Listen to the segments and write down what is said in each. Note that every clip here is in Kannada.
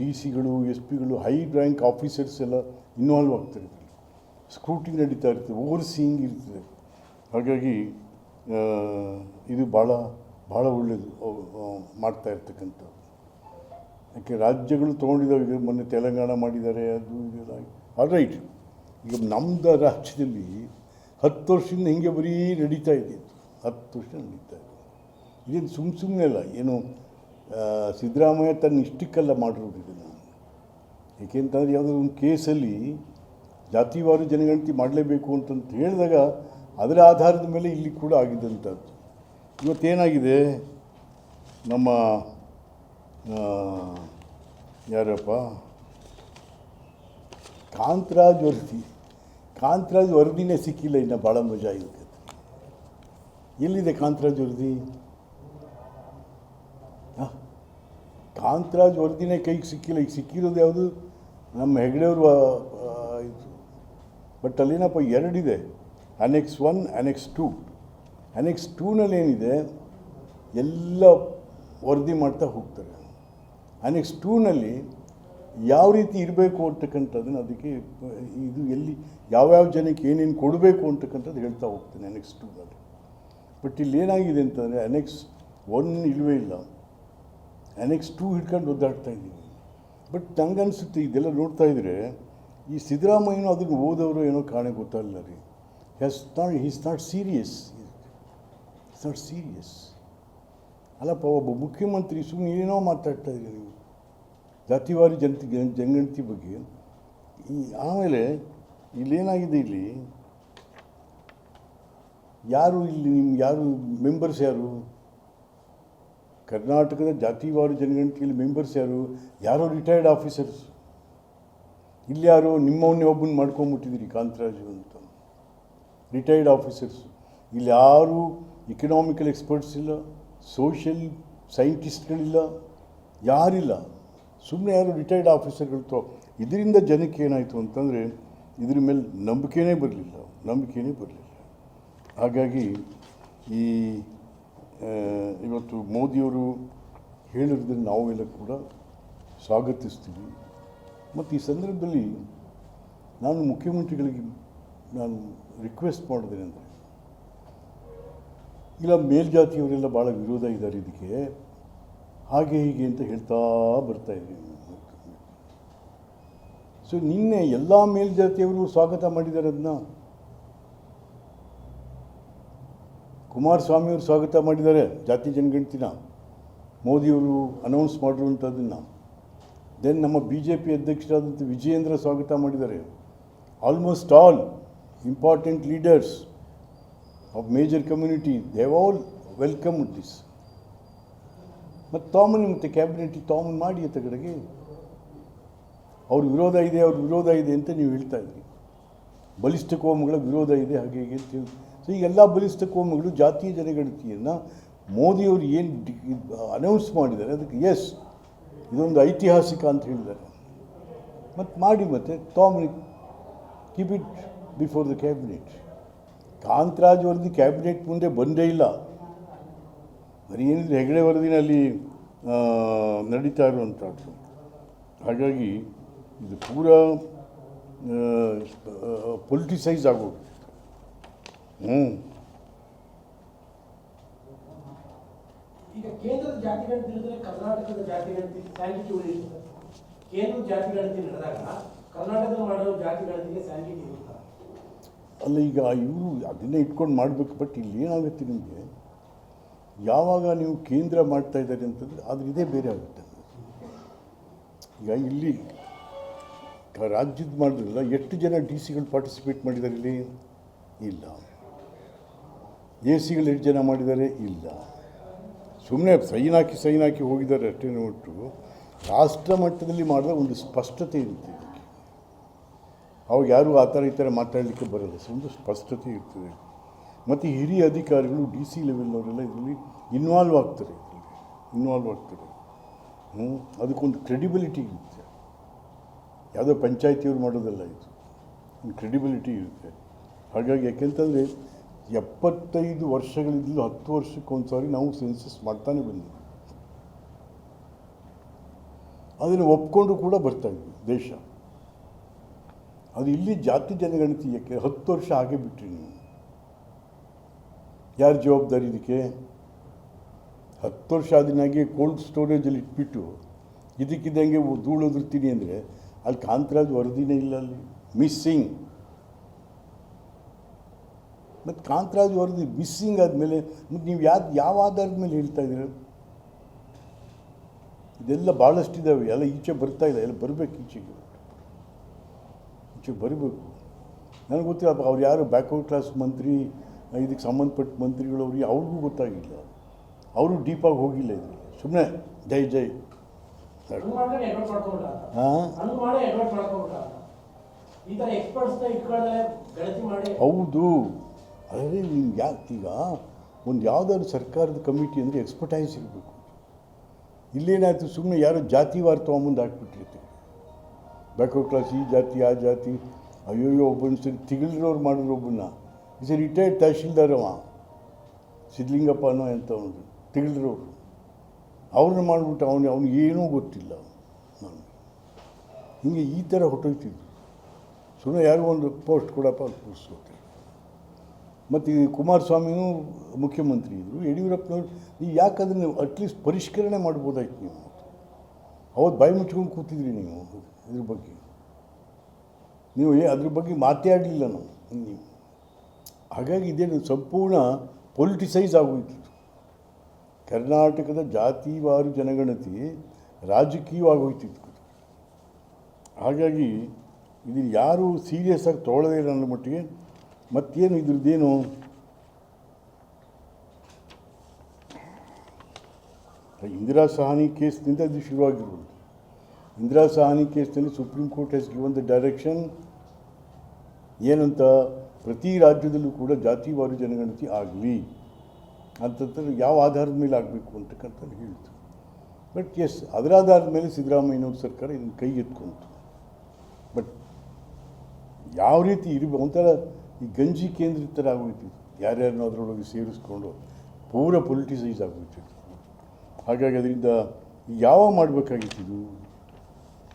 ಡಿ ಸಿಗಳು, ಎಸ್ ಪಿಗಳು ಹೈ ರ್ಯಾಂಕ್ ಆಫೀಸರ್ಸ್ ಎಲ್ಲ ಇನ್ವಾಲ್ವ್ ಆಗ್ತಾರೆ ಸ್ಕ್ರೂಟಿ ನಡೀತಾ ಇರ್ತದೆ ಓವರ್ ಸೀಯಿಂಗ್ ಇರ್ತದೆ. ಹಾಗಾಗಿ ಇದು ಭಾಳ ಭಾಳ ಒಳ್ಳೆಯದು ಮಾಡ್ತಾ ಇರ್ತಕ್ಕಂಥ ಯಾಕೆ, ರಾಜ್ಯಗಳು ತೊಗೊಂಡಿದ್ದಾವೆ ಮೊನ್ನೆ ತೆಲಂಗಾಣ ಮಾಡಿದ್ದಾರೆ, ಅದು, ಇದೆಲ್ಲ. ಆಲ್ ರೈಟ್ ಈಗ ನಮ್ಮದು ರಾಜ್ಯದಲ್ಲಿ ಹತ್ತು ವರ್ಷದಿಂದ ಹಿಂಗೆ ಬರೀ ನಡೀತಾ ಇದೆ. ಹತ್ತು ವರ್ಷ ನಡೀತಾ ಇದೆ. ಇದೇನು ಸುಮ್ಮ ಸುಮ್ಮನೆ ಅಲ್ಲ, ಏನು ಸಿದ್ದರಾಮಯ್ಯ ತನ್ನ ಇಷ್ಟಕ್ಕೆಲ್ಲ ಮಾಡಿರೋದು ನಾನು. ಏಕೆಂತಂದರೆ ಯಾವುದೋ ಒಂದು ಕೇಸಲ್ಲಿ ಜಾತಿವಾರು ಜನಗಣತಿ ಮಾಡಲೇಬೇಕು ಅಂತಂತ ಹೇಳಿದಾಗ ಅದರ ಆಧಾರದ ಮೇಲೆ ಇಲ್ಲಿ ಕೂಡ ಆಗಿದ್ದಂಥದ್ದು. ಇವತ್ತೇನಾಗಿದೆ? ನಮ್ಮ ಯಾರಪ್ಪ? ಕಾಂತರಾಜ್ ವರದಿ. ಕಾಂತರಾಜ್ ವರದಿನೇ ಸಿಕ್ಕಿಲ್ಲ ಇನ್ನು ಭಾಳ ಮಜಾ ಇರುತ್ತೆ ಎಲ್ಲಿದೆ ಕಾಂತರಾಜ್ ವರದಿ ಆ? ಕಾಂತರಾಜ್ ವರದಿನೇ ಕೈಗೆ ಸಿಕ್ಕಿಲ್ಲ. ಈಗ ಸಿಕ್ಕಿರೋದು ಯಾವುದು? ನಮ್ಮ ಹೆಗ್ಡೆಯವರು ಇದು. ಬಟ್ ಅಲ್ಲೇನಪ್ಪ, ಎರಡಿದೆ. Annex one annex two annex ಟೂನಲ್ಲಿ ಏನಿದೆ? ಎಲ್ಲ ವರದಿ ಮಾಡ್ತಾ ಹೋಗ್ತಾರೆ. ಅನೆಕ್ಸ್ ಟೂನಲ್ಲಿ ಯಾವ ರೀತಿ ಇರಬೇಕು ಅಂತಕ್ಕಂಥದ್ದನ್ನು ಅದಕ್ಕೆ, ಇದು ಎಲ್ಲಿ, ಯಾವ್ಯಾವ ಜನಕ್ಕೆ ಏನೇನು ಕೊಡಬೇಕು ಅಂತಕ್ಕಂಥದ್ದು ಹೇಳ್ತಾ ಹೋಗ್ತಾನೆ ಅನೆಕ್ಸ್ ಟೂನಲ್ಲಿ ಬಟ್ ಇಲ್ಲಿ ಏನಾಗಿದೆ ಅಂತಂದರೆ ಅನೆಕ್ಸ್ ಒನ್ ಇಲ್ಲವೇ ಇಲ್ಲ. ಅನೆಕ್ಸ್ ಟೂ ಹಿಡ್ಕೊಂಡು ಒದ್ದಾಡ್ತಾ ಇದ್ದೀವಿ. ಬಟ್ ಅನಿಸುತ್ತೆ ಇದೆಲ್ಲ ನೋಡ್ತಾ ಇದ್ದರೆ ಈ ಸಿದ್ದರಾಮಯ್ಯನೂ ಅದನ್ನು ಓದೋರು ಏನೋ ಕಾಣೆ ಗೊತ್ತಾಗಲ್ಲ ರೀ. Has not he's not serious it's not serious ಅಲ್ಲಪ್ಪ ಒಬ್ಬ ಮುಖ್ಯಮಂತ್ರಿ ಸುಮ್ಮನೆ ಏನೋ ಮಾತಾಡ್ತಾ ಇದ್ದೀರಿ ನೀವು. ಜಾತಿವಾರಿ ಜನತಿ ಜನ- ಜನಗಣತಿ ಬಗ್ಗೆ. ಈ ಆಮೇಲೆ ಇಲ್ಲೇನಾಗಿದೆ ಇಲ್ಲಿ? ಯಾರು ಇಲ್ಲಿ ನಿಮ್ಮ ಯಾರು ಮೆಂಬರ್ಸ್ ಯಾರು? ಕರ್ನಾಟಕದ ಜಾತಿವಾರು ಜನಗಣತಿಯಲ್ಲಿ ಮೆಂಬರ್ಸ್ ಯಾರು? ಯಾರೋ ರಿಟೈರ್ಡ್ ಆಫೀಸರ್ಸ್ ಇಲ್ಲಿ ಯಾರೋ ನಿಮ್ಮವನ್ನೇ ಒಬ್ಬನ ಮಾಡ್ಕೊಂಬಿಟ್ಟಿದ್ದೀರಿ ಕಾಂತರಾಜು ಅಂತ. ರಿಟೈರ್ಡ್ ಆಫೀಸರ್ಸ್ ಇಲ್ಲಿ ಯಾರು ಇಕನಾಮಿಕಲ್ ಎಕ್ಸ್ಪರ್ಟ್ಸ್ ಇಲ್ಲ ಸೋಷಿಯಲ್ ಸೈಂಟಿಸ್ಟ್ಗಳಿಲ್ಲ ಯಾರಿಲ್ಲ. ಸುಮ್ಮನೆ ಯಾರು ರಿಟೈರ್ಡ್ ಆಫೀಸರ್ಗಳು ಇದರಿಂದ ಜನಕ್ಕೆ ಏನಾಯಿತು ಅಂತಂದರೆ, ಇದ್ರ ಮೇಲೆ ನಂಬಿಕೆನೇ ಬರಲಿಲ್ಲ ನಂಬಿಕೆನೇ ಬರಲಿಲ್ಲ. ಹಾಗಾಗಿ ಈ ಇವತ್ತು ಮೋದಿಯವರು ಹೇಳಿರೋದನ್ನು ನಾವೆಲ್ಲ ಕೂಡ ಸ್ವಾಗತಿಸ್ತೀವಿ. ಮತ್ತು ಈ ಸಂದರ್ಭದಲ್ಲಿ ನಾನು ಮುಖ್ಯಮಂತ್ರಿಗಳಿಗೆ ನಾನು ರಿಕ್ವೆಸ್ಟ್ ಮಾಡಿದ್ದೇನೆ ಅಂದರೆ ಇಲ್ಲ, ಮೇಲ್ಜಾತಿಯವರೆಲ್ಲ ಭಾಳ ವಿರೋಧ ಇದ್ದಾರೆ ಇದಕ್ಕೆ. ಹಾಗೆ ಹೀಗೆ ಅಂತ ಹೇಳ್ತಾ ಬರ್ತಾ ಇದ್ದೀನಿ ಸೊ ನಿನ್ನೆ ಎಲ್ಲ ಮೇಲ್ಜಾತಿಯವರು ಸ್ವಾಗತ ಮಾಡಿದ್ದಾರೆ ಅದನ್ನ ಕುಮಾರಸ್ವಾಮಿಯವರು ಸ್ವಾಗತ ಮಾಡಿದ್ದಾರೆ ಜಾತಿ ಜನಗಣತಿನ ಮೋದಿಯವರು ಅನೌನ್ಸ್ ಮಾಡಿರುವಂಥದ್ದನ್ನು ದೆನ್ ನಮ್ಮ ಬಿ ಜೆ ಪಿ ಅಧ್ಯಕ್ಷರಾದಂಥ ವಿಜಯೇಂದ್ರ ಸ್ವಾಗತ ಮಾಡಿದ್ದಾರೆ. Almost all important leaders of major community they've all welcome this ಮತ್ತು ತಾಮನ್ ಮತ್ತು ಕ್ಯಾಬಿನೆಟ್ ತಾಮನ್ ಮಾಡಿ ಅಂತ ಕಡೆಗೆ ಅವ್ರ ವಿರೋಧ ಇದೆ, ಅವ್ರ ವಿರೋಧ ಇದೆ ಅಂತ ನೀವು ಹೇಳ್ತಾ ಇದ್ರಿ. ಬಲಿಷ್ಠ ಕೋಮಗಳ ವಿರೋಧ ಇದೆ, ಹಾಗೆ ಹೀಗೆ ಅಂತ ಸೊ ಈ ಎಲ್ಲ ಬಲಿಷ್ಠ ಕೋಮುಗಳು ಜಾತಿಯ ಜನಗಣತಿಯನ್ನು ಮೋದಿಯವರು ಏನು ಅನೌನ್ಸ್ ಮಾಡಿದ್ದಾರೆ, ಅದಕ್ಕೆ ಎಸ್ ಇದೊಂದು ಐತಿಹಾಸಿಕ ಅಂತ ಹೇಳಿದ್ದಾರೆ. ಮತ್ತು ಮಾಡಿ ಮತ್ತೆ ತಾಮ್ರಿ keep it before the cabinet Kantharaj ವರದಿ ಕ್ಯಾಬಿನೆಟ್ ಮುಂದೆ ಬಂದೇ ಇಲ್ಲ. ಬರೀ ಏನಿದ್ರೆ ಹೆಗಡೆ ವರದಿನಲ್ಲಿ ನಡೀತಾ ಇರುವಂಥದ್ದು ಹಾಗಾಗಿ ಇದು ಪೂರಾ ಪೊಲಿಟಿಸೈಸ್ ಆಗೋದು ಹ್ಞೂ ಈಗ ಕೇಂದ್ರದ ಜಾತಿ ಗಣತಿ ನಡೆದರೆ ಕರ್ನಾಟಕದ ಜಾತಿ ಗಣತಿ ಸ್ಯಾಂಡಿಟಿ ಉಳಿಯುತ್ತೆ ಕೇಂದ್ರದ ಜಾತಿ ಗಣತಿ ನಡೆದಾಗ ಕರ್ನಾಟಕದಲ್ಲಿ ಮಾಡೋ ಜಾತಿ ಗಣತಿಗೆ ಸ್ಯಾಂಡಿಟಿ ಇರುತ್ತಾ? ಅಲ್ಲ ಈಗ ಇವರು ಅದನ್ನೇ ಇಟ್ಕೊಂಡು ಮಾಡಬೇಕು ಬಟ್ ಇಲ್ಲಿ ಏನಾಗುತ್ತೆ ನಿಮಗೆ? ಯಾವಾಗ ನೀವು ಕೇಂದ್ರ ಮಾಡ್ತಾ ಇದ್ದಾರೆ ಅಂತಂದರೆ ಆದರೆ ಇದೇ ಬೇರೆ ಆಗುತ್ತೆ. ಈಗ ಇಲ್ಲಿ ರಾಜ್ಯದ ಮಾಡಿದ್ರಲ್ಲ ಎಷ್ಟು ಜನ ಡಿ ಸಿಗಳು ಪಾರ್ಟಿಸಿಪೇಟ್ ಮಾಡಿದ್ದಾರೆ ಇಲ್ಲಿ? ಇಲ್ಲ. ಎ ಸಿಗಳು ಜನ ಮಾಡಿದ್ದಾರೆ ಇಲ್ಲ. ಸುಮ್ಮನೆ ಸೈನ್ ಹಾಕಿ ಸೈನ್ ಹಾಕಿ ಹೋಗಿದ್ದಾರೆ ಅಷ್ಟೇ ಒಟ್ಟು. ರಾಷ್ಟ್ರ ಮಟ್ಟದಲ್ಲಿ ಮಾಡಿದ ಒಂದು ಸ್ಪಷ್ಟತೆ ಇರುತ್ತೆ ಇದಕ್ಕೆ. ಅವಾಗ ಯಾರೂ ಆ ಥರ ಈ ಥರ ಮಾತಾಡಲಿಕ್ಕೆ ಬರಲ್ಲ. ಒಂದು ಸ್ಪಷ್ಟತೆ ಇರ್ತದೆ. ಮತ್ತು ಹಿರಿಯ ಅಧಿಕಾರಿಗಳು ಡಿ ಸಿ ಲೆವೆಲ್ನವರೆಲ್ಲ ಇದರಲ್ಲಿ ಇನ್ವಾಲ್ವ್ ಆಗ್ತಾರೆ ಇದರಲ್ಲಿ. ಇನ್ವಾಲ್ವ್ ಆಗ್ತಾರೆ. ಹ್ಞೂ, ಅದಕ್ಕೊಂದು ಕ್ರೆಡಿಬಿಲಿಟಿ ಇರುತ್ತೆ. ಯಾವುದೋ ಪಂಚಾಯತಿಯವ್ರು ಮಾಡೋದಲ್ಲ ಇದು. ಒಂದು ಕ್ರೆಡಿಬಿಲಿಟಿ ಇರುತ್ತೆ. ಹಾಗಾಗಿ ಯಾಕೆಂತಂದರೆ ಎಪ್ಪತ್ತೈದು ವರ್ಷಗಳಿಂದಲೂ ಹತ್ತು ವರ್ಷಕ್ಕೊಂದು ಸಾರಿ ನಾವು ಸೆನ್ಸಸ್ ಮಾಡ್ತಾನೆ ಬಂದಿದ್ದೀವಿ ಅದನ್ನು ಒಪ್ಕೊಂಡು ಕೂಡ ಬರ್ತಾ ಇದ್ವಿ ದೇಶ. ಅದು ಇಲ್ಲಿ ಜಾತಿ ಜನಗಣತಿ ಯಾಕೆ ಹತ್ತು ವರ್ಷ ಹಾಗೆ ಬಿಟ್ರಿ ನೀವು. ಯಾರು ಜವಾಬ್ದಾರಿ ಇದಕ್ಕೆ? ಹತ್ತು ವರ್ಷ ಅದನ್ನಾಗೆ ಕೋಲ್ಡ್ ಸ್ಟೋರೇಜಲ್ಲಿ ಇಟ್ಬಿಟ್ಟು ಇದಕ್ಕಿದ್ದಂಗೆ ಧೂಳು ಉದುರ್ತೀನಿ ಅಂದರೆ ಅಲ್ಲಿ ಕಾಂತರಾಜ್ ವರದಿನೇ ಇಲ್ಲ ಅಲ್ಲಿ. ಮಿಸ್ಸಿಂಗ್ ಮತ್ತು ಕಾಂತರಾಜ್ ವರದಿ ಮಿಸ್ಸಿಂಗ್ ಆದಮೇಲೆ ಮತ್ತು ನೀವು ಯಾವ್ದು ಯಾವ ಆಧಾರದ ಮೇಲೆ ಹೇಳ್ತಾ ಇದ್ದೀರ? ಇದೆಲ್ಲ ಭಾಳಷ್ಟಿದ್ದಾವೆ ಎಲ್ಲ ಈಚೆ ಬರ್ತಾ ಇಲ್ಲ ಎಲ್ಲ ಬರಬೇಕು ಈಚೆಗೆ. ಈಚೆಗೆ ಬರಬೇಕು. ನನಗೆ ಗೊತ್ತಿಲ್ಲ ಅವ್ರು ಯಾರು ಬ್ಯಾಕ್ವರ್ಡ್ ಕ್ಲಾಸ್ ಮಂತ್ರಿ ಇದಕ್ಕೆ ಸಂಬಂಧಪಟ್ಟ ಮಂತ್ರಿಗಳು ಅವ್ರಿಗೆ ಅವ್ರಿಗೂ ಗೊತ್ತಾಗಿಲ್ಲ. ಅವರು ಡೀಪಾಗಿ ಹೋಗಿಲ್ಲ ಇದರಲ್ಲಿ. ಸುಮ್ಮನೆ ಜೈ ಜೈ. ಹಾಂ? ಹೌದು. ಅದೇ ನಿಮ್ಗೆ ಯಾಕೆ ಒಂದು ಯಾವುದಾದ್ರು ಸರ್ಕಾರದ ಕಮಿಟಿ ಅಂದರೆ ಎಕ್ಸ್ಪರ್ಟೈಸ್ ಇರಬೇಕು. ಇಲ್ಲೇನಾಯಿತು ಸುಮ್ಮನೆ ಯಾರೋ ಜಾತಿವಾರ ತೊಗೊಂಬಂದು ಹಾಕ್ಬಿಟ್ಟಿರ್ತೀವಿ. ಬ್ಯಾಕ್ವರ್ಡ್ ಕ್ಲಾಸ್ ಈ ಜಾತಿ, ಆ ಜಾತಿ, ಅಯ್ಯೋಯ್ಯೋ ಒಬ್ಬನ ಸರಿ ತಿಗಳಿರೋರು ಮಾಡಿದ್ರು ಒಬ್ಬನ್ನ. ಸರಿ ರಿಟೈರ್ಡ್ ತಹಶೀಲ್ದಾರವ ಅವ. ಸಿದ್ಲಿಂಗಪ್ಪ ಅನ್ನೋ ಒಂದು ತಿಗಳಿರೋರು ಅವ್ರನ್ನ ಮಾಡಿಬಿಟ್ಟು ಅವನು ಅವ್ನಿಗೆ ಏನೂ ಗೊತ್ತಿಲ್ಲ ನಾನು ಹಿಂಗೆ ಈ ಥರ ಹೊಟ್ಟೋಗ್ತಿದ್ರು ಸುಮ್ಮನೆ ಯಾರಿಗೂ ಒಂದು ಪೋಸ್ಟ್ ಕೊಡಪ್ಪ ಅಂತ ಕೂರಿಸ್ಕೋತಾರೆ ಮತ್ತು ಈ ಕುಮಾರಸ್ವಾಮಿನೂ ಮುಖ್ಯಮಂತ್ರಿ ಇದ್ದರು ಯಡಿಯೂರಪ್ಪನವರು ನೀವು ಯಾಕೆ ಅದನ್ನು ಅಟ್ಲೀಸ್ಟ್ ಪರಿಷ್ಕರಣೆ ಮಾಡ್ಬೋದಾಯ್ತು ನೀವು ಅವತ್ತು ಬಾಯಿ ಮುಚ್ಕೊಂಡು ಕೂತಿದ್ರಿ ನೀವು ಇದ್ರ ಬಗ್ಗೆ. ನೀವು ಏ, ಅದ್ರ ಬಗ್ಗೆ ಮಾತಾಡಲಿಲ್ಲ ನಾವು, ನೀವು. ಹಾಗಾಗಿ ಇದೇನು ಸಂಪೂರ್ಣ ಪೊಲಿಟಿಸೈಸ್ ಆಗೋಯ್ತು. ಕರ್ನಾಟಕದ ಜಾತಿವಾರು ಜನಗಣತಿ ರಾಜಕೀಯವಾಗೋಯ್ತಿತ್ತು ಹಾಗಾಗಿ ಇದನ್ನು ಯಾರು ಸೀರಿಯಸ್ ಆಗಿ ತೊಗೊಳ್ಳದೇ ಅನ್ನೋ ಮಟ್ಟಿಗೆ. ಮತ್ತೇನು ಇದ್ರದ್ದೇನು? ಇಂದಿರಾ ಸಹಾನಿ ಕೇಸ್ನಿಂದ ಇದು ಶುರುವಾಗಿರೋದು. ಇಂದಿರಾ ಸಹಾನಿ ಕೇಸ್ನಲ್ಲಿ supreme court has given the direction ಏನಂತ? ಪ್ರತಿ ರಾಜ್ಯದಲ್ಲೂ ಕೂಡ ಜಾತಿವಾರು ಜನಗಣತಿ ಆಗಲಿ. ಅಂತಂದ್ರೆ ಯಾವ ಆಧಾರದ ಮೇಲೆ ಆಗಬೇಕು ಅಂತಕ್ಕಂಥದ್ದು ಹೇಳ್ತು. ಬಟ್ ಎಸ್ ಅದರ ಆಧಾರದ ಮೇಲೆ ಸಿದ್ದರಾಮಯ್ಯನವ್ರ ಸರ್ಕಾರ ಇದನ್ನು ಕೈ ಎತ್ಕೊಂತು. ಬಟ್ ಯಾವ ರೀತಿ ಇರಬೇಕು ಒಂಥರ ಈ ಗಂಜಿ ಕೇಂದ್ರ ಥರ ಆಗೋಯ್ತು ಯಾರ್ಯಾರನ್ನೋ ಅದರೊಳಗೆ ಸೇರಿಸ್ಕೊಂಡು ಪೂರ ಪೊಲಿಟಿಸೈಸ್ ಆಗೋಯ್ತು ಹಾಗಾಗಿ ಅದರಿಂದ ಯಾವ ಮಾಡಬೇಕಾಗಿತ್ತು ಇದು?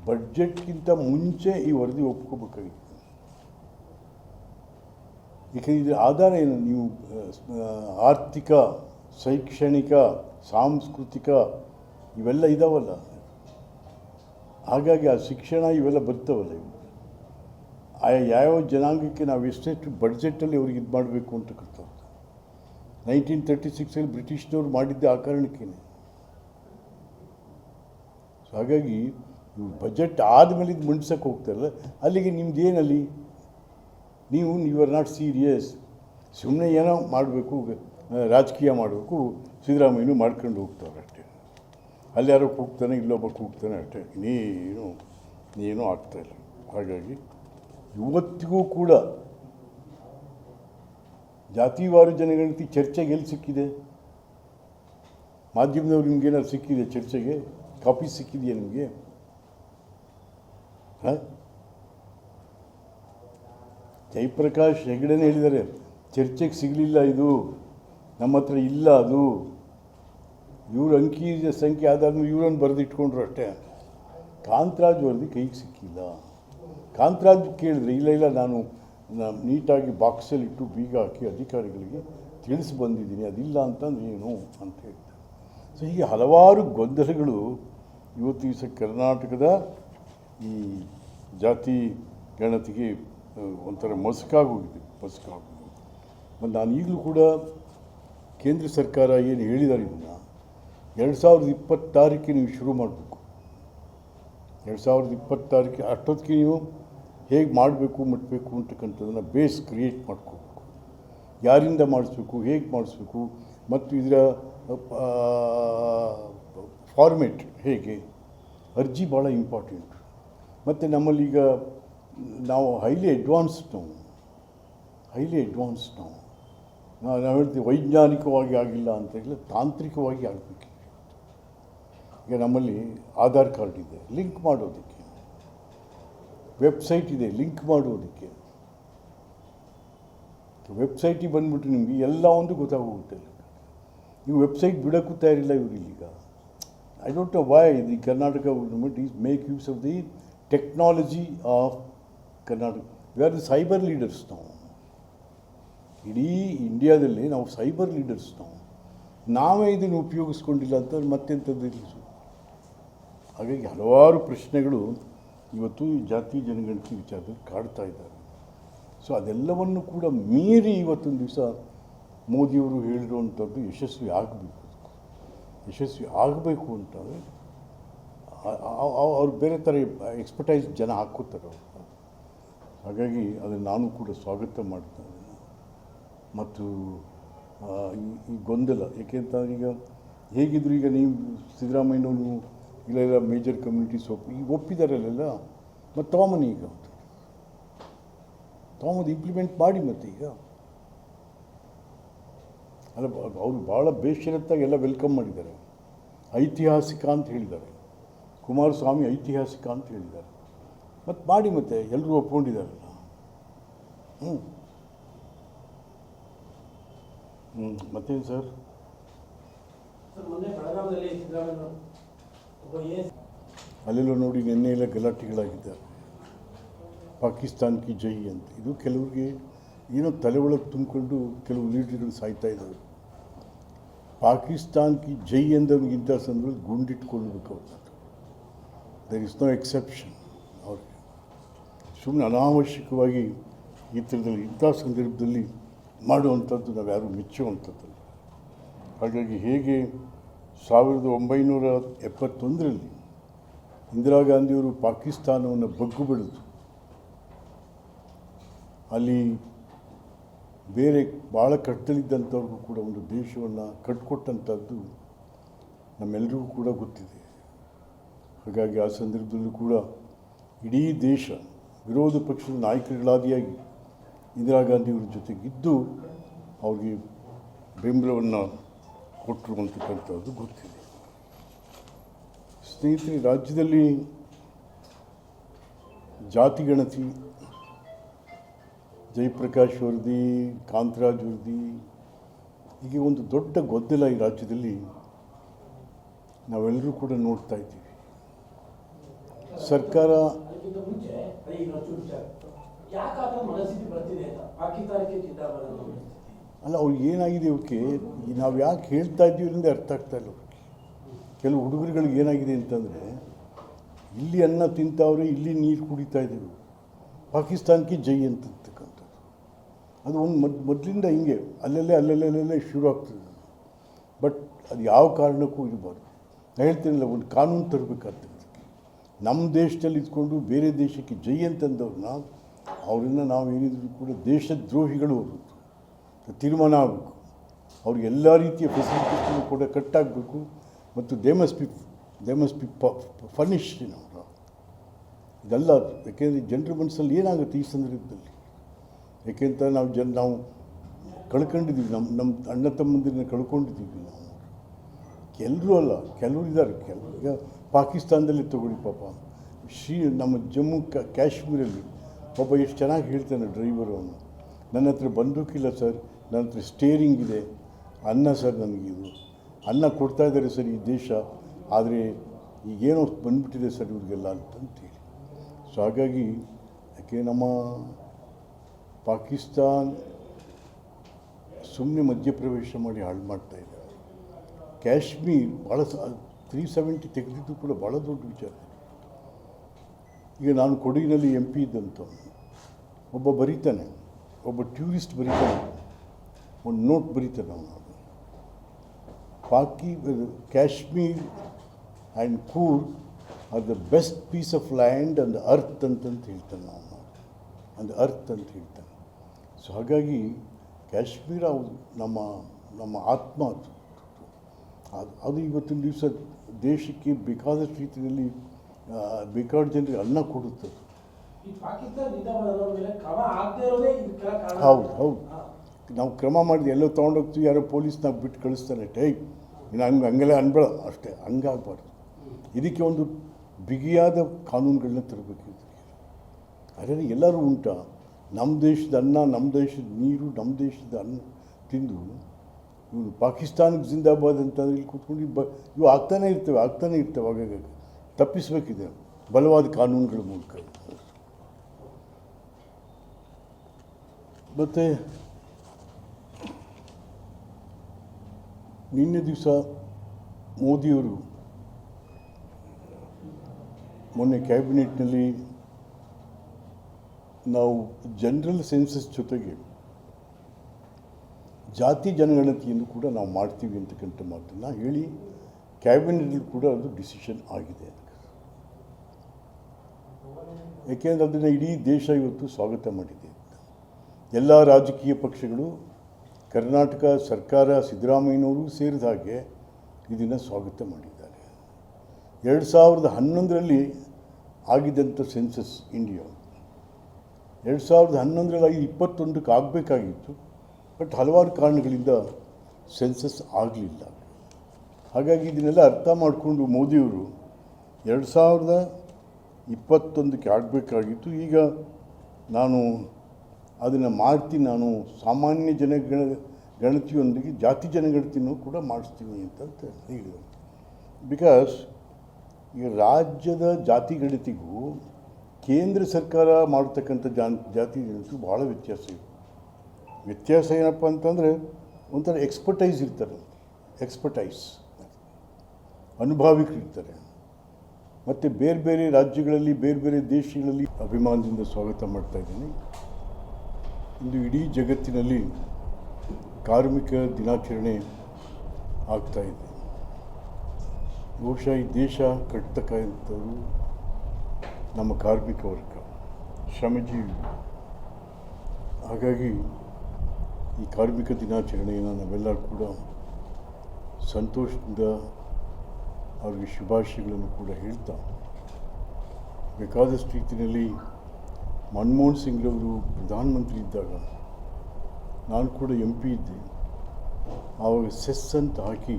ಬಡ್ಜೆಟ್ಗಿಂತ ಮುಂಚೆ ಈ ವರದಿ ಒಪ್ಕೋಬೇಕಾಗಿತ್ತು. ಏಕೆಂದರೆ ಇದರ ಆಧಾರ ಏನು? ನೀವು ಆರ್ಥಿಕ, ಶೈಕ್ಷಣಿಕ, ಸಾಂಸ್ಕೃತಿಕ ಇವೆಲ್ಲ ಇದಾವಲ್ಲ. ಹಾಗಾಗಿ ಆ ಶಿಕ್ಷಣ ಇವೆಲ್ಲ ಬರ್ತವಲ್ಲ ಇವು. ಯಾವ್ಯಾವ ಜನಾಂಗಕ್ಕೆ ನಾವು ಎಷ್ಟೆಷ್ಟು ಬಡ್ಜೆಟಲ್ಲಿ ಅವ್ರಿಗೆ ಇದು ಮಾಡಬೇಕು ಅಂತಕ್ಕಂಥದ್ದು ನೈನ್ಟೀನ್ ತರ್ಟಿ ಸಿಕ್ಸಲ್ಲಿ ಬ್ರಿಟಿಷ್ನವ್ರು ಮಾಡಿದ್ದೆ ಆ ಕಾರಣಕ್ಕೇನೆ ಸೊ ಹಾಗಾಗಿ ನೀವು ಬಜೆಟ್ ಆದಮೇಲೆ ಇದು ಮಂಡಿಸೋಕೆ ಹೋಗ್ತಾರಲ್ಲ, ಅಲ್ಲಿಗೆ ನಿಮ್ದು ಏನಲ್ಲಿ? ನೀವು ಯು ಆರ್ ನಾಟ್ ಸೀರಿಯಸ್ ಸುಮ್ಮನೆ ಏನೋ ಮಾಡಬೇಕು, ರಾಜಕೀಯ ಮಾಡಬೇಕು, ಸಿದ್ದರಾಮಯ್ಯನು ಮಾಡ್ಕೊಂಡು ಹೋಗ್ತಾರೆ ಅಷ್ಟೇ. ಅಲ್ಲಿ ಯಾರೋ ಕೂಗ್ತಾನೆ, ಇಲ್ಲೊಬ್ಬ ಕೂಗ್ತಾನೆ ಅಷ್ಟೇ. ಇನ್ನೇನು ಏನೂ ಆಗ್ತಾಯಿಲ್ಲ ಹಾಗಾಗಿ ಇವತ್ತಿಗೂ ಕೂಡ ಜಾತಿವಾರು ಜನಗಣತಿ ಚರ್ಚೆಗೆ ಎಲ್ಲಿ ಸಿಕ್ಕಿದೆ? ಮಾಧ್ಯಮದವ್ರು ನಿಮ್ಗೇನಾದ್ರು ಸಿಕ್ಕಿದೆ ಚರ್ಚೆಗೆ? ಕಾಪಿ ಸಿಕ್ಕಿದೆಯಾ ನಿಮಗೆ? ಹಾಂ? ಜಯಪ್ರಕಾಶ್ ಹೆಗಡೆನೇ ಹೇಳಿದ್ದಾರೆ, ಚರ್ಚೆಗೆ ಸಿಗಲಿಲ್ಲ ಇದು, ನಮ್ಮ ಹತ್ರ ಇಲ್ಲ ಅದು. ಇವ್ರ ಅಂಕಿ ಸಂಖ್ಯೆ ಆದಾದ್ಮೇಲೆ ಇವರನ್ನು ಬರೆದಿಟ್ಕೊಂಡ್ರು ಅಷ್ಟೇ. ಕಾಂತರಾಜ್ ವರದಿ ಕೈಗೆ ಸಿಕ್ಕಿಲ್ಲ. ಕಾಂತರಾಜ್ ಕೇಳಿದ್ರೆ, ಇಲ್ಲ ಇಲ್ಲ, ನಾನು ನೀಟಾಗಿ ಬಾಕ್ಸಲ್ಲಿಟ್ಟು ಬೀಗ ಹಾಕಿ ಅಧಿಕಾರಿಗಳಿಗೆ ತಿಳಿಸಿ ಬಂದಿದ್ದೀನಿ, ಅದಿಲ್ಲ ಅಂತಂದ್ರೆ ಏನು ಅಂತ ಹೇಳ್ತಾರೆ. ಸೊ ಹೀಗೆ ಹಲವಾರು ಗೊಂದಲಗಳು ಇವತ್ತು ದಿವಸ ಕರ್ನಾಟಕದ ಈ ಜಾತಿ ಗಣತಿಗೆ ಒಂಥರ ಮಸ್ಕಾಗೋಗಿದೆ ಮಸ್ಕಾಗೋಗಿದೆ. ಮತ್ತು ನಾನು ಈಗಲೂ ಕೂಡ ಕೇಂದ್ರ ಸರ್ಕಾರ ಏನು ಹೇಳಿದ್ದಾರೆ ಇದನ್ನು, ಎರಡು ಸಾವಿರದ ಇಪ್ಪತ್ತಾರಕ್ಕೆ ನೀವು ಶುರು ಮಾಡಬೇಕು ಎರಡು ಸಾವಿರದ ಇಪ್ಪತ್ತಾರಕ್ಕೆ ಅಷ್ಟೊತ್ತಿಗೆ ನೀವು ಹೇಗೆ ಮಾಡಬೇಕು ಮುಟ್ಟಬೇಕು ಅಂತಕ್ಕಂಥದ್ದನ್ನು ಬೇಸ್ ಕ್ರಿಯೇಟ್ ಮಾಡ್ಕೋಬೇಕು. ಯಾರಿಂದ ಮಾಡಿಸ್ಬೇಕು, ಹೇಗೆ ಮಾಡಿಸ್ಬೇಕು, ಮತ್ತು ಇದರ ಫಾರ್ಮೆಟ್ ಹೇಗೆ, ಅರ್ಜಿ ಭಾಳ ಇಂಪಾರ್ಟೆಂಟ್ ಮತ್ತು ಈಗ ನಾವು ಹೈಲಿ ಅಡ್ವಾನ್ಸ್ಡ್ ನಾವು. ಹೈಲಿ ಅಡ್ವಾನ್ಸ್ಡ್ ನಾವು. ನಾವು ಹೇಳ್ತೀವಿ ವೈಜ್ಞಾನಿಕವಾಗಿ ಆಗಿಲ್ಲ ಅಂತ ಹೇಳಿ ತಾಂತ್ರಿಕವಾಗಿ ಆಗಬೇಕು ಈಗ ನಮ್ಮಲ್ಲಿ ಆಧಾರ್ ಕಾರ್ಡ್ ಇದೆ, ಲಿಂಕ್ ಮಾಡೋದಕ್ಕೆ. ವೆಬ್ಸೈಟ್ ಇದೆ, ಲಿಂಕ್ ಮಾಡೋದಕ್ಕೆ. ವೆಬ್ಸೈಟಿಗೆ ಬಂದ್ಬಿಟ್ಟು ನಿಮಗೆ ಎಲ್ಲ ಒಂದು ಗೊತ್ತಾಗೋಗುತ್ತೆ. ನೀವು ವೆಬ್ಸೈಟ್ ಬಿಡೋಕ್ಕೂ ತಯಾರಿಲ್ಲ ಇವರು ಇಲ್ಲಿಗ. Don't know why the Karnataka government is make use of the technology of Karnataka we are the cyber leaders ನಾವು ಇಡೀ ಇಂಡಿಯಾದಲ್ಲಿ ನಾವು ಸೈಬರ್ ಲೀಡರ್ಸ್ ನಾವು ನಾವೇ ಇದನ್ನು ಉಪಯೋಗಿಸ್ಕೊಂಡಿಲ್ಲ ಅಂತ ಮತ್ತೆಂಥದ್ದು ಹಾಗಾಗಿ ಹಲವಾರು ಪ್ರಶ್ನೆಗಳು ಇವತ್ತು ಈ ಜಾತಿ ಜನಗಣತಿ ವಿಚಾರದಲ್ಲಿ ಕಾಡ್ತಾ ಇದ್ದಾರೆ. ಸೊ ಅದೆಲ್ಲವನ್ನು ಕೂಡ ಮೀರಿ ಇವತ್ತೊಂದು ದಿವಸ ಮೋದಿಯವರು ಹೇಳಿರುವಂಥದ್ದು ಯಶಸ್ವಿ ಆಗಬೇಕು. ಯಶಸ್ವಿ ಆಗಬೇಕು ಅಂತಂದರೆ ಅವ್ರು ಬೇರೆ ಥರ ಎಕ್ಸ್ಪರ್ಟೈಸ್ ಜನ ಹಾಕ್ಕೋತಾರೆ ಅವರು. ಹಾಗಾಗಿ ಅದನ್ನು ನಾನು ಕೂಡ ಸ್ವಾಗತ ಮಾಡ್ತಾ ಮತ್ತು ಈ- ಈ ಗೊಂದಲ ಏಕೆಂತಂದ್ರೆ ಈಗ ಹೇಗಿದ್ರು ಈಗ ನೀವು ಸಿದ್ದರಾಮಯ್ಯನವರು ಇಲ್ಲೆಲ್ಲ ಮೇಜರ್ ಕಮ್ಯುನಿಟೀಸ್ ಒಪ್ಪಿ ಈಗ ಒಪ್ಪಿದ್ದಾರೆ ಅಲ್ಲೆಲ್ಲ ಮತ್ತು ತೊಗೊಂಬನ್ನಿ ಈಗ ತೊಗೊಂಬಂದು ಇಂಪ್ಲಿಮೆಂಟ್ ಮಾಡಿ ಮತ್ತೆ ಈಗ. ಅಲ್ಲ ಅವರು ಭಾಳ ಬೇಷರತ್ತಾಗಿ ಎಲ್ಲ ವೆಲ್ಕಮ್ ಮಾಡಿದ್ದಾರೆ. ಐತಿಹಾಸಿಕ ಅಂತ ಹೇಳಿದ್ದಾರೆ. ಕುಮಾರಸ್ವಾಮಿ ಐತಿಹಾಸಿಕ ಅಂತ ಹೇಳಿದ್ದಾರೆ. ಮತ್ತು ಮಾಡಿ ಮತ್ತೆ ಎಲ್ಲರೂ ಒಪ್ಕೊಂಡಿದ್ದಾರಲ್ಲ. ಹ್ಞೂ ಹ್ಞೂ ಮತ್ತೇನು ಸರ್? ಅಲ್ಲೆಲ್ಲ ನೋಡಿ ನಿನ್ನೆ ಎಲ್ಲ ಗಲಾಟೆಗಳಾಗಿದ್ದಾರೆ. ಪಾಕಿಸ್ತಾನ್ ಕಿ ಜೈ ಅಂತ. ಇದು ಕೆಲವರಿಗೆ ಏನೋ ತಲೆ ಒಳಗೆ ತುಂಬಿಕೊಂಡು ಕೆಲವು ಲೀಡರ್ಗಳು ಸಾಯ್ತಾ ಇದ್ದಾರೆ. ಪಾಕಿಸ್ತಾನ್ ಕಿ ಜೈ ಎಂದವ್ರಿಗಿಂತ ಸಂದರ್ಭದಲ್ಲಿ ಗುಂಡಿಟ್ಕೊಳ್ಬೇಕು ಅವ್ರನ್ನ ದೇರ್ ಇಸ್ ನೋ ಎಕ್ಸೆಪ್ಷನ್ ಅವ್ರಿಗೆ. ಸುಮ್ಮನೆ ಅನಾವಶ್ಯಕವಾಗಿ ಈ ಥರದಲ್ಲಿ ಇಂಥ ಸಂದರ್ಭದಲ್ಲಿ ಮಾಡುವಂಥದ್ದು ನಾವು ಯಾರು ಮೆಚ್ಚುವಂಥದ್ದಲ್ಲ. ಹಾಗಾಗಿ ಹೇಗೆ ಸಾವಿರದ ಒಂಬೈನೂರ ಎಪ್ಪತ್ತೊಂದರಲ್ಲಿ ಇಂದಿರಾ ಗಾಂಧಿಯವರು ಪಾಕಿಸ್ತಾನವನ್ನು ಬಗ್ಗು ಬಿಡಿದು, ಅಲ್ಲಿ ಬೇರೆ ಭಾಳ ಕಟ್ಟಲಿದ್ದಂಥವ್ರಿಗೂ ಕೂಡ ಒಂದು ದೇಶವನ್ನು ಕಟ್ಕೊಟ್ಟಂಥದ್ದು ನಮ್ಮೆಲ್ಲರಿಗೂ ಕೂಡ ಗೊತ್ತಿದೆ. ಹಾಗಾಗಿ ಆ ಸಂದರ್ಭದಲ್ಲೂ ಕೂಡ ಇಡೀ ದೇಶ ವಿರೋಧ ಪಕ್ಷದ ನಾಯಕರುಗಳಾದಿಯಾಗಿ ಇಂದಿರಾ ಗಾಂಧಿಯವ್ರ ಜೊತೆಗಿದ್ದು ಅವ್ರಿಗೆ ಬೆಂಬಲವನ್ನು ಕೊಟ್ಟರು ಅಂತಕ್ಕಂಥದ್ದು ಗೊತ್ತಿದೆ. ಸ್ನೇಹಿತರೆ, ರಾಜ್ಯದಲ್ಲಿ ಜಾತಿ ಗಣತಿ, ಜಯಪ್ರಕಾಶ್ ವರದಿ ಕಾಂತರಾಜ್ ವರದಿ ಹೀಗೆ ಒಂದು ದೊಡ್ಡ ಗೊದ್ದಲ ಈ ರಾಜ್ಯದಲ್ಲಿ ನಾವೆಲ್ಲರೂ ಕೂಡ ನೋಡ್ತಾ ಇದ್ದೀವಿ. ಸರ್ಕಾರ ಮನಸ್ಸಿಗೆ ಬರ್ತಿದೆ ಪಾಕಿಸ್ತಾನಕ್ಕೆ ಅಲ್ಲ ಅವ್ರು ಏನಾಗಿದೆ ಇವಕ್ಕೆ? ನಾವು ಯಾಕೆ ಹೇಳ್ತಾ ಇದ್ದೀವಿ ಅಂದರೆ ಅರ್ಥ ಆಗ್ತಾ ಇಲ್ಲ ಕೆಲವು ಹುಡುಗರುಗಳಿಗೆ ಏನಾಗಿದೆ ಅಂತಂದರೆ, ಇಲ್ಲಿ ಅನ್ನ ತಿಂತಾವ್ರೆ, ಇಲ್ಲಿ ನೀರು ಕುಡಿತಾ ಇದ್ದೀವಿ. ಪಾಕಿಸ್ತಾನಕ್ಕೆ ಜೈ ಅಂತಕ್ಕಂಥದ್ದು. ಅದು ಒಂದು ಮದ್, ಮೊದಲಿಂದ ಹಿಂಗೆ, ಅಲ್ಲಲ್ಲೇ ಅಲ್ಲಲ್ಲೇ ಅಲ್ಲಲ್ಲೇ ಶುರು ಆಗ್ತದೆ. ಬಟ್ ಅದು ಯಾವ ಕಾರಣಕ್ಕೂ ಇರಬಾರ್ದು. ನಾನು ಹೇಳ್ತೀನಲ್ಲ, ಒಂದು ಕಾನೂನು ತರಬೇಕಾಗ್ತದೆ ನಮ್ಮ ದೇಶದಲ್ಲಿ ಇದ್ಕೊಂಡು ಬೇರೆ ದೇಶಕ್ಕೆ ಜೈ ಅಂತಂದವ್ರನ್ನ, ಅವರನ್ನು ನಾವು ಏನಿದ್ರು ಕೂಡ ದೇಶದ್ರೋಹಿಗಳು ಅವರು. ತೀರ್ಮಾನ ಆಗಬೇಕು. ಅವ್ರಿಗೆ ಎಲ್ಲ ರೀತಿಯ ಫೆಸಿಲಿಟೀಸ್ಗಳು ಕೂಡ ಕಟ್ಟಾಗಬೇಕು ಮತ್ತು they must be they must be ಅವರು ಇದೆಲ್ಲ ಯಾಕೆಂದರೆ ಜನರ ಮನಸ್ಸಲ್ಲಿ ಏನಾಗುತ್ತೆ ಈ ಸಂದರ್ಭದಲ್ಲಿ? ಯಾಕೆಂತ ನಾವು ಜನ, ನಾವು ಕಳ್ಕೊಂಡಿದ್ದೀವಿ ನಮ್ಮ ನಮ್ಮ ಅಣ್ಣ ತಮ್ಮಂದಿರನ್ನ ಕಳ್ಕೊಂಡಿದ್ದೀವಿ ನಾವು. ಎಲ್ಲರೂ ಅಲ್ಲ, ಕೆಲವರು ಇದ್ದಾರೆ. ಕೆಲವರು ಈಗ ಪಾಕಿಸ್ತಾನದಲ್ಲಿ ತಗೊಳ್ಳಿ ಪಾಪ. ಶ್ರೀ, ನಮ್ಮ ಜಮ್ಮು ಕ, ಕಾಶ್ಮೀರಲ್ಲಿ ಪಾಪ ಎಷ್ಟು ಚೆನ್ನಾಗಿ ಹೇಳ್ತಾನೆ ಡ್ರೈವರು ಅವನು. ನನ್ನ ಹತ್ರ ಬಂದೂಕಿಲ್ಲ ಸರ್ ನನ್ನ ಹತ್ರ ಸ್ಟೇರಿಂಗ್ ಇದೆ. ಅನ್ನ ಸರ್ ನನಗಿದು ಅನ್ನ ಕೊಡ್ತಾ ಇದ್ದಾರೆ ಸರ್ ಈ ದೇಶ. ಆದರೆ ಈಗೇನೋ ಬಂದ್ಬಿಟ್ಟಿದೆ ಸರ್ ಇವ್ರಿಗೆಲ್ಲ ಅಂತಂತೇಳಿ. ಸೊ ಹಾಗಾಗಿ ಯಾಕೆ ನಮ್ಮ ಪಾಕಿಸ್ತಾನ್ ಸುಮ್ಮನೆ ಮಧ್ಯಪ್ರವೇಶ ಮಾಡಿ ಹಾಳು ಮಾಡ್ತಾ ಇದೆ. ಕಾಶ್ಮೀರ್ ಭಾಳ ತ್ರೀ ಸೆವೆಂಟಿ ತೆಗೆದಿದ್ದು ಕೂಡ ಭಾಳ ದೊಡ್ಡ ವಿಚಾರ. ಈಗ ನಾನು ಕೊಡಗಿನಲ್ಲಿ ಎಂ ಪಿ ಇದ್ದಂಥ ಒಬ್ಬ ಬರೀತಾನೆ. ಒಬ್ಬ ಟ್ಯೂರಿಸ್ಟ್ ಬರೀತಾನೆ. ಒಂದು ನೋಟ್ ಬರೀತಾರೆ ನಾವು ಪಾಕಿ Kashmir and Coorg are the best piece of land and earth ಅಂತಂತ ಹೇಳ್ತಾನೆ ನಾವು. ಅಂದ ಅರ್ತ್ ಅಂತ ಹೇಳ್ತಾನೆ ಸೊ ಹಾಗಾಗಿ ಕಾಶ್ಮೀರ ನಮ್ಮ ನಮ್ಮ ಆತ್ಮ ಅದು. ಅದು ಇವತ್ತಿನ ದಿವಸ ದೇಶಕ್ಕೆ ಬೇಕಾದಷ್ಟು ರೀತಿಯಲ್ಲಿ ಬೇಕಾದ ಜನರಿಗೆ ಅನ್ನ ಕೊಡುತ್ತದೆ. ಹೌದು ಹೌದು. ನಾವು ಕ್ರಮ ಮಾಡಿದ್ವಿ ಎಲ್ಲೋ ತೊಗೊಂಡೋಗ್ತೀವಿ, ಯಾರೋ ಪೊಲೀಸ್ನಾಗ ಬಿಟ್ಟು ಕಳಿಸ್ತಾರೆ ಟೈ ಇನ್ನು ಹಂಗೆ, ಹಂಗೆಲ್ಲ ಅನ್ಬೇಡ, ಅಷ್ಟೇ, ಹಂಗಾಗಬಾರ್ದು. ಇದಕ್ಕೆ ಒಂದು ಬಿಗಿಯಾದ ಕಾನೂನುಗಳನ್ನ ತರಬೇಕು ಅದರಲ್ಲಿ ಎಲ್ಲರೂ ಉಂಟಾ ನಮ್ಮ ದೇಶದ ಅನ್ನ ನಮ್ಮ ದೇಶದ ನೀರು ನಮ್ಮ ದೇಶದ ಅನ್ನ ತಿಂದು ಇವನು ಪಾಕಿಸ್ತಾನಕ್ಕೆ ಜಿಂದಾಬಾದ್ ಅಂತ ಇಲ್ಲಿ ಕೂತ್ಕೊಂಡು ಬ, ಇವು ಆಗ್ತಾನೆ ಇರ್ತವೆ ಆಗ್ತಾನೆ ಇರ್ತವೆ ಆಗಾಗ ತಪ್ಪಿಸಬೇಕಿದೆ, ಬಲವಾದ ಕಾನೂನುಗಳ ಮೂಲಕ. ಮತ್ತು ನಿನ್ನೆ ದಿವಸ ಮೋದಿಯವರು ಮೊನ್ನೆ ಕ್ಯಾಬಿನೆಟ್ನಲ್ಲಿ ನಾವು ಜನರಲ್ ಸೆನ್ಸಸ್ ಜೊತೆಗೆ ಜಾತಿ ಜನಗಣತಿಯನ್ನು ಕೂಡ ನಾವು ಮಾಡ್ತೀವಿ ಅಂತಕ್ಕಂಥ ಮಾತನ್ನು ಹೇಳಿ ಕ್ಯಾಬಿನೆಟಲ್ಲಿ ಕೂಡ ಅದು ಡಿಸಿಷನ್ ಆಗಿದೆ. ಯಾಕೆಂದರೆ ಅದನ್ನು ಇಡೀ ದೇಶ ಇವತ್ತು ಸ್ವಾಗತ ಮಾಡಿದೆ. ಎಲ್ಲ ರಾಜಕೀಯ ಪಕ್ಷಗಳು ಕರ್ನಾಟಕ ಸರ್ಕಾರ ಸಿದ್ದರಾಮಯ್ಯನವರು ಸೇರಿದ ಹಾಗೆ ಇದನ್ನು ಸ್ವಾಗತ ಮಾಡಿದ್ದಾರೆ. ಎರಡು ಸಾವಿರದ ಹನ್ನೊಂದರಲ್ಲಿ ಆಗಿದ್ದಂಥ ಸೆನ್ಸಸ್ ಇಂಡಿಯಾ ಎರಡು ಸಾವಿರದ ಹನ್ನೊಂದರಲ್ಲಿ ಐದು ಇಪ್ಪತ್ತೊಂದಕ್ಕೆ ಆಗಬೇಕಾಗಿತ್ತು, ಬಟ್ ಹಲವಾರು ಕಾರಣಗಳಿಂದ ಸೆನ್ಸಸ್ ಆಗಲಿಲ್ಲ. ಹಾಗಾಗಿ ಇದನ್ನೆಲ್ಲ ಅರ್ಥ ಮಾಡಿಕೊಂಡು ಮೋದಿಯವರು ಎರಡು ಸಾವಿರದ ಇಪ್ಪತ್ತೊಂದಕ್ಕೆ ಆಗಬೇಕಾಗಿತ್ತು. ಈಗ ನಾನು ಅದನ್ನು ಮಾಡ್ತೀನಿ ನಾನು ಸಾಮಾನ್ಯ ಜನಗಣ ಗಣತಿಯೊಂದಿಗೆ ಜಾತಿ ಜನಗಣತಿನೂ ಕೂಡ ಮಾಡಿಸ್ತೀನಿ ಅಂತ ಹೇಳಿದರು. ಬಿಕಾಸ್ ಈ ರಾಜ್ಯದ ಜಾತಿ ಗಣತಿಗೂ ಕೇಂದ್ರ ಸರ್ಕಾರ ಮಾಡತಕ್ಕಂಥ ಜಾನ್, ಜಾತಿ ಗಣತಿಗೂ ಭಾಳ ವ್ಯತ್ಯಾಸ ಇದೆ. ವ್ಯತ್ಯಾಸ ಏನಪ್ಪ ಅಂತಂದರೆ ಒಂಥರ ಎಕ್ಸ್ಪರ್ಟೈಸ್ ಇರ್ತಾರೆ. ಎಕ್ಸ್ಪರ್ಟೈಸ್ ಅನುಭಾವಿಕರಿರ್ತಾರೆ ಮತ್ತು ಬೇರೆ ಬೇರೆ ರಾಜ್ಯಗಳಲ್ಲಿ ಬೇರೆ ಬೇರೆ ದೇಶಗಳಲ್ಲಿ ಅಭಿಮಾನದಿಂದ ಸ್ವಾಗತ ಮಾಡ್ತಾ ಇದ್ದೀನಿ. ಇಂದು ಇಡೀ ಜಗತ್ತಿನಲ್ಲಿ ಕಾರ್ಮಿಕ ದಿನಾಚರಣೆ ಆಗ್ತಾ ಇದೆ. ಬಹುಶಃ ಈ ದೇಶ ಕಟ್ತಕ್ಕಂಥದ್ದು ನಮ್ಮ ಕಾರ್ಮಿಕ ವರ್ಗ, ಶ್ರಮಜೀವಿ. ಹಾಗಾಗಿ ಈ ಕಾರ್ಮಿಕ ದಿನಾಚರಣೆಯನ್ನು ನಾವೆಲ್ಲರೂ ಕೂಡ ಸಂತೋಷದಿಂದ ಅವರಿಗೆ ಶುಭಾಶಯಗಳನ್ನು ಕೂಡ ಹೇಳ್ತಾ ಬೇಕಾದಷ್ಟು ರೀತಿಯಲ್ಲಿ ಮನಮೋಹನ್ ಸಿಂಗ್ರವರು ಪ್ರಧಾನಮಂತ್ರಿ ಇದ್ದಾಗ ನಾನು ಕೂಡ ಎಂ ಪಿ ಇದ್ದೆ. ಆವಾಗ ಸೆಸ್ ಅಂತ ಹಾಕಿ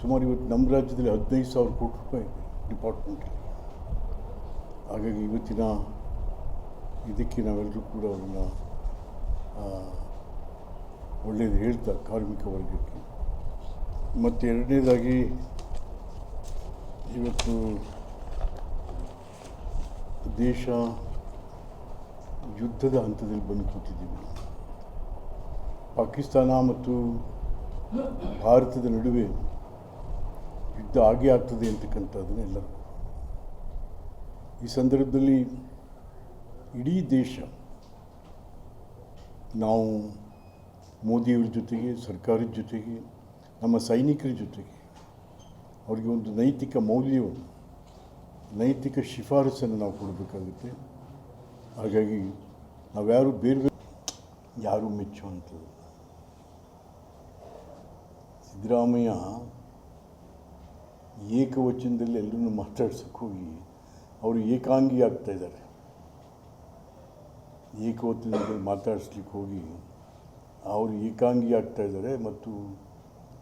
ಸುಮಾರು ಇವತ್ತು ನಮ್ಮ ರಾಜ್ಯದಲ್ಲಿ ಹದಿನೈದು ಸಾವಿರ ಕೋಟಿ ರೂಪಾಯಿ ಇದೆ ಡಿಪಾರ್ಟ್ಮೆಂಟಲ್ಲಿ. ಹಾಗಾಗಿ ಇವತ್ತಿನ ಇದಕ್ಕೆ ನಾವೆಲ್ಲರೂ ಕೂಡ ಅವ್ರನ್ನ ಒಳ್ಳೆಯದು ಹೇಳ್ತಾ ಕಾರ್ಮಿಕ ವರ್ಗಕ್ಕೆ. ಮತ್ತು ಎರಡನೇದಾಗಿ ಇವತ್ತು ದೇಶ ಯುದ್ಧದ ಹಂತದಲ್ಲಿ ಬಂದು ಕೂತಿದ್ದೀವಿ. ಪಾಕಿಸ್ತಾನ ಮತ್ತು ಭಾರತದ ನಡುವೆ ಯುದ್ಧ ಆಗೇ ಆಗ್ತದೆ ಅಂತಕ್ಕಂಥದ್ದನ್ನು ಎಲ್ಲ ಈ ಸಂದರ್ಭದಲ್ಲಿ ಇಡೀ ದೇಶ ನಾವು ಮೋದಿಯವ್ರ ಜೊತೆಗೆ, ಸರ್ಕಾರದ ಜೊತೆಗೆ, ನಮ್ಮ ಸೈನಿಕರ ಜೊತೆಗೆ ಅವರಿಗೆ ಒಂದು ನೈತಿಕ ಮೌಲ್ಯವನ್ನು, ನೈತಿಕ ಶಿಫಾರಸನ್ನು ನಾವು ಕೊಡಬೇಕಾಗುತ್ತೆ. ಹಾಗಾಗಿ ನಾವ್ಯಾರು ಬೇರೆ ಬೇರೆ ಯಾರು ಮೆಚ್ಚುವಂಥದ್ದು? ಸಿದ್ದರಾಮಯ್ಯ ಏಕವಚನದಲ್ಲಿ ಎಲ್ಲರೂ ಮಾತಾಡ್ಸಕ್ಕೆ ಹೋಗಿ ಅವರು ಏಕಾಂಗಿ ಆಗ್ತಾ ಇದ್ದಾರೆ. ಏಕವಚನದಲ್ಲಿ ಮಾತಾಡಿಸ್ಲಿಕ್ಕೆ ಹೋಗಿ ಅವರು ಏಕಾಂಗಿ ಆಗ್ತಾ ಇದ್ದಾರೆ ಮತ್ತು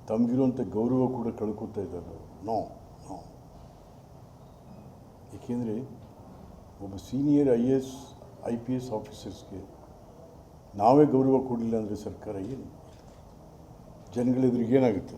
ತಮಗಿರುವಂಥ ಗೌರವ ಕೂಡ ಕಳ್ಕೊತಾ ಇದ್ದಾರೆ ನೋ ನೋ. ಏಕೆಂದರೆ ಒಬ್ಬ senior I A S I P S ಆಫೀಸರ್ಸ್ಗೆ ನಾವೇ ಗೌರವ ಕೊಡಲಿಲ್ಲ ಅಂದರೆ ಸರ್ಕಾರ ಏನು? ಜನಗಳೆದುರಿಗೆ ಏನಾಗುತ್ತೆ?